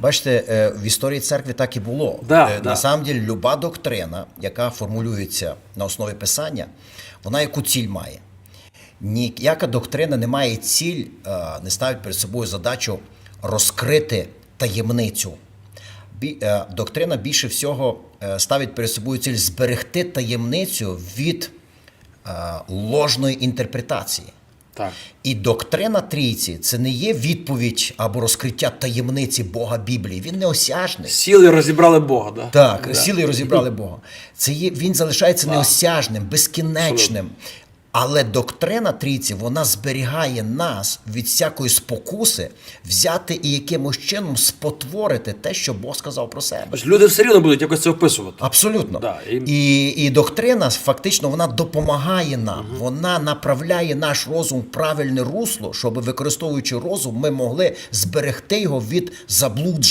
Бачите, е, в історії церкви так і було. Да, Е, да. Самом деле, люба доктрина, яка формулюється на основі писання, вона яку ціль має. Ніяка доктрина не має ціль, е, не ставить перед собою задачу розкрити таємницю. Доктрина більше всього ставить перед собою ціль зберегти таємницю від ложної інтерпретації. Так. І доктрина трійці це не є відповідь або розкриття таємниці Бога Біблії. Він неосяжний. Сіли розібрали Бога, да? Так, Да. сіли і розібрали Бога. Це є, він залишається неосяжним, безкінечним. Але доктрина трійці вона зберігає нас від всякої спокуси взяти і якимось чином спотворити те, що Бог сказав про себе. Тобто люди все рівно будуть якось це описувати. Абсолютно. Да, і- і... І, доктрина фактично вона допомагає нам, вона направляє наш розум в правильне русло, щоб використовуючи розум, ми могли зберегти його від заблуджень.